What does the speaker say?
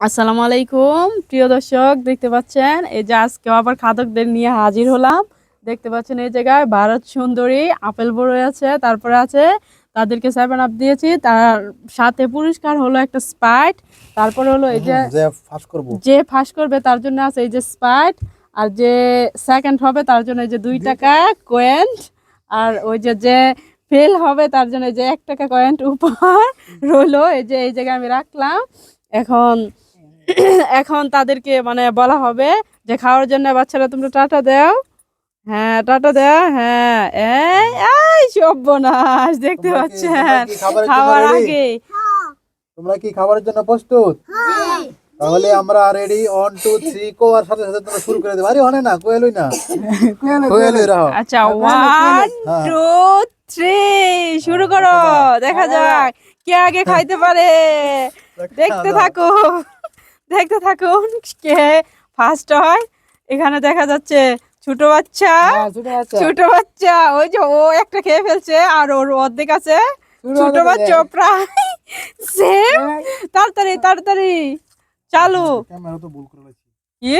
আসসালামু আলাইকুম। প্রিয় দর্শক দেখতে পাচ্ছেন? এই যে আজকে আবার খাদকদের নিয়ে হাজির হলাম। দেখতে পাচ্ছেন এই জায়গায় ভারত সুন্দরী আপেল বড়ই আছে। তারপরে আছে তাদেরকে সেভেন আপ দিয়েছি। তার সাথে পুরস্কার হলো একটা স্পাইট তারপরে হলো এই যে যে ফাঁস করব। যে ফাঁস করবে তার জন্য আছে এই যে স্পাইট আর যে সেকেন্ড হবে তার জন্য এই যে দুই টাকা কয়েন্ট আর ওই যে যে ফেল হবে তার জন্য এই যে এক টাকা কয়েন্ট উপহার রইল। এই যে এই জায়গায় আমি রাখলাম। এখন এখন তাদেরকে মানে বলা হবে যে খাওয়ার জন্য বাচ্চারা তোমরা টাটা দাও। হ্যাঁ টাটা দাও হ্যাঁ। এই এই সর্বনাশ দেখতে পাচ্ছেন? খাওয়ার আগে। তোমরা কি খাবারের জন্য প্রস্তুত? তাহলে আমরা রেডি ওয়ান টু থ্রি কো আর সাথে সাথে তোমরা শুরু করে দেবো। আরে অনে না কোয়েলই না। কোয়েলই রাও আচ্ছা ওয়ান হ্যাঁ। টু থ্রি শুরু করো দেখা যাক। কে আগে খাইতে পারে। দেখতে থাকো। দেখতে থাকুন কে ফার্স্ট হয়। এখানে দেখা যাচ্ছে ছোট বাচ্চা ছোট বাচ্চা। ওই যে ও একটা খেয়ে ফেলছে আর ওর অর্ধেক আছে। ছোট বাচ্চা প্রায় সেম তাড়াতাড়ি তাড়াতাড়ি চালু। ক্যামেরা তো ভুল করে লাগছে কি?